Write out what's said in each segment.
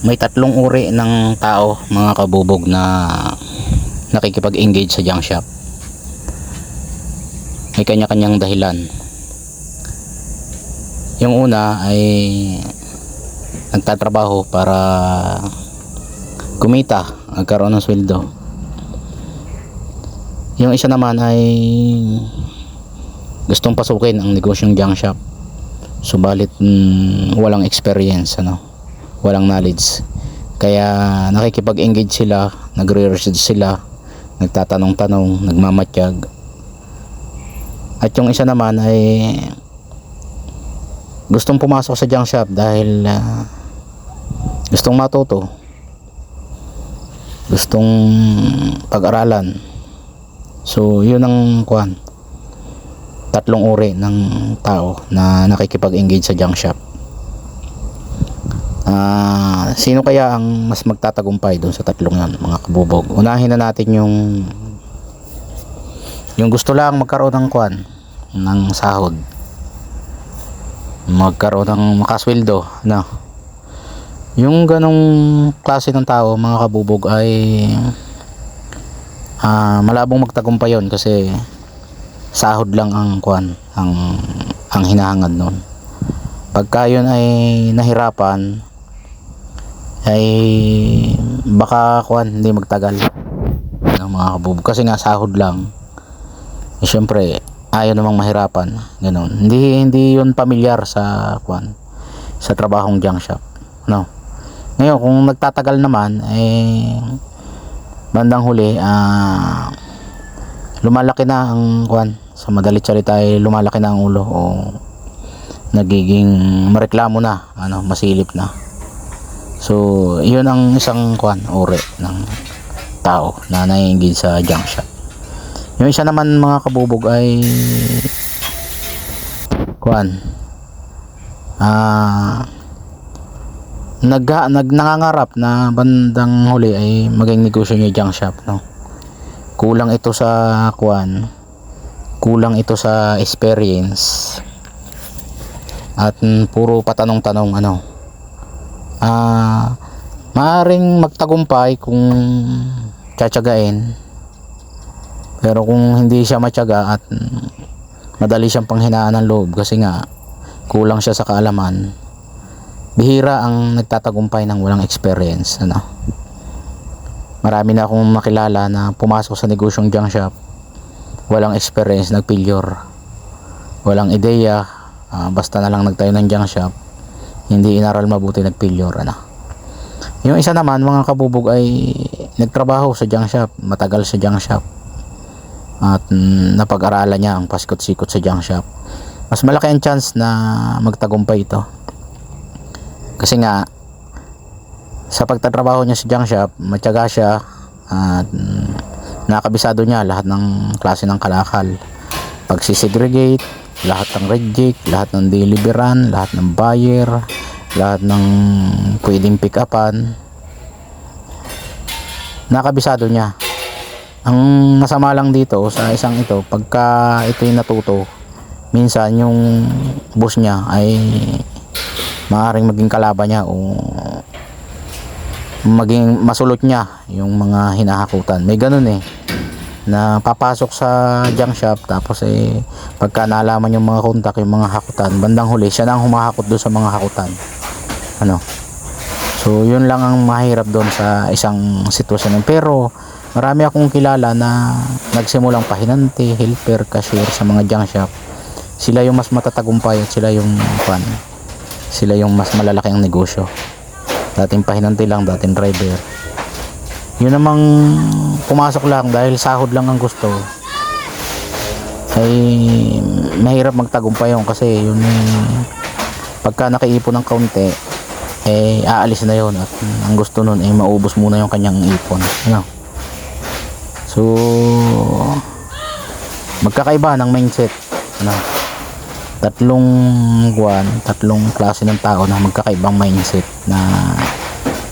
May tatlong uri ng tao, mga kabubog na nakikipag-engage sa junk shop. May kanya-kanyang dahilan. Yung una ay nagtatrabaho para kumita, magkaroon ng sweldo. Yung isa naman ay gustong pasukin ang negosyong junk shop. Subalit mm, walang experience ano walang knowledge. Kaya nakikipag-engage sila, nagre-research sila, nagtatanong-tanong, nagmamatsyag. At yung isa naman ay gustong pumasok sa junk shop dahil ah, gustong matuto. Gustong pag-aralan. So, yun ang kwan. Tatlong uri ng tao na nakikipag-engage sa junk shop. Ah, sino kaya ang mas magtatagumpay doon sa tatlong yan, mga kabubog? Unahin na natin yung yung gusto lang magkaroon ng kwan ng sahod. Magkaroon ng makasweldo, no. Yung ganong klase ng tao, mga kabubog ay ah, malabong magtagumpay yon kasi sahod lang ang kwan, ang ang hinahangad noon. Pagka yun ay nahirapan, ay baka kuan hindi magtagal ng mga kabubog kasi nga sahod lang. Eh, syempre ayaw namang mahirapan ganun. Hindi hindi yun pamilyar sa kuan sa trabahong junk shop no? Ngayon kung nagtatagal naman eh bandang huli ah lumalaki na ang kuan sa madalit salita ay lumalaki na ang ulo o nagiging mareklamo na ano masilip na So, yun ang isang kwan, uri ng tao na nai-engage sa junk shop. Yung isa naman mga kabubog ay kwan. Ah nag, nag nangangarap na bandang huli ay maging negosyo niya junk shop no? Kulang ito sa kwan. Kulang ito sa experience. At puro patanong-tanong ano ah maaring magtagumpay kung tsatsagain pero kung hindi siya matyaga at madali siyang panghinaan ng loob kasi nga kulang siya sa kaalaman bihira ang nagtatagumpay ng walang experience ano. Marami na akong makilala na pumasok sa negosyong junk shop walang experience nagpilyor walang ideya ah, basta na lang nagtayo ng junk shop hindi inaral mabuti nagpilyor ano. Yung isa naman mga kabubog ay nagtrabaho sa junk shop matagal sa junk shop. At mm, napag-aralan niya ang pasikot-sikot sa junk shop. Mas malaki ang chance na magtagumpay ito. Kasi nga sa pagtatrabaho niya sa junk shop matyaga siya at mm, nakabisado niya lahat ng klase ng kalakal. Pagsisegregate lahat ng reject lahat ng deliveran lahat ng buyer lahat ng pwedeng pick upan nakabisado niya. Ang masama lang dito sa isang ito pagka ito'y natuto minsan yung boss niya ay maaaring maging kalaban niya o maging masulot niya yung mga hinahakutan. May ganun eh na papasok sa junk shop tapos eh pagka nalaman yung mga kontak yung mga hakutan bandang huli siya nang humahakot doon sa mga hakutan. Ano? So yun lang ang mahirap doon sa isang sitwasyon. Pero marami akong kilala na nagsimulang pahinante helper cashier sa mga junk shop. Sila yung mas matatagumpay at sila yung pan sila yung mas malalaki ang negosyo. Dating pahinante lang dating driver yun namang pumasok lang dahil sahod lang ang gusto. Ay mahirap magtagumpay yun kasi yun pagka nakaipon ng kaunti eh aalis na yun. At ang gusto nun eh maubos muna yung kanyang ipon ano? So magkakaiba ng mindset ano? Tatlong guwan tatlong klase ng tao na magkakaibang mindset na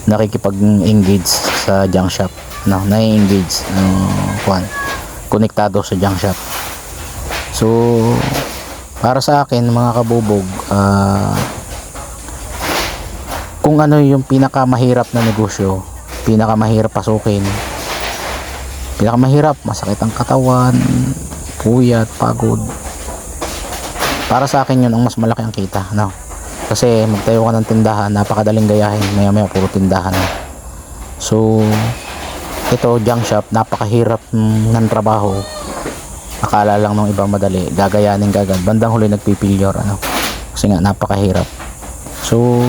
nakikipag-engage sa junk shop no, na-engage ng kwan konektado sa junk shop so para sa akin mga kabubog ah kung ano yung pinakamahirap na negosyo, pinakamahirap pasukin, pinakamahirap, masakit ang katawan, puyat, pagod. Para sa akin yun ang mas malaki ang kita, no? Kasi magtayo ka ng tindahan, napakadaling gayahin, maya maya puro tindahan. So, ito, junk shop, napakahirap ng trabaho. Akala lang ng iba madali, gagayanin gagad. Bandang huli nagpipilyor, ano? Kasi nga, napakahirap. So,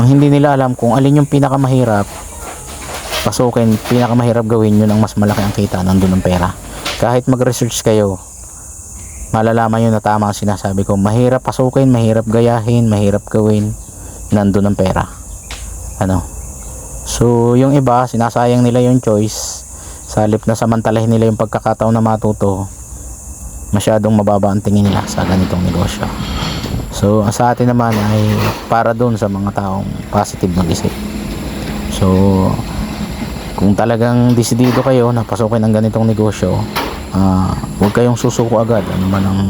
ang hindi nila alam kung alin yung pinakamahirap, pasukin, pinakamahirap gawin yun ang mas malaki ang kita, nandun ang pera. Kahit mag-research kayo, malalaman nyo na tama ang sinasabi ko. Mahirap pasukin, mahirap gayahin, mahirap gawin, nandun ang pera. Ano? So, yung iba, sinasayang nila yung choice. Sa halip na samantalahin nila yung pagkakataon na matuto, masyadong mababa ang tingin nila sa ganitong negosyo. So, sa atin naman ay para doon sa mga taong positive mag-isip. So, kung talagang desidido kayo na pasukin ang ganitong negosyo, ah, huwag kayong susuko agad. Ano man ang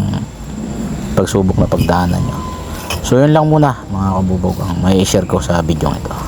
pagsubok na pagdaanan nyo. So, yun lang muna mga kabubog ang may share ko sa video ito.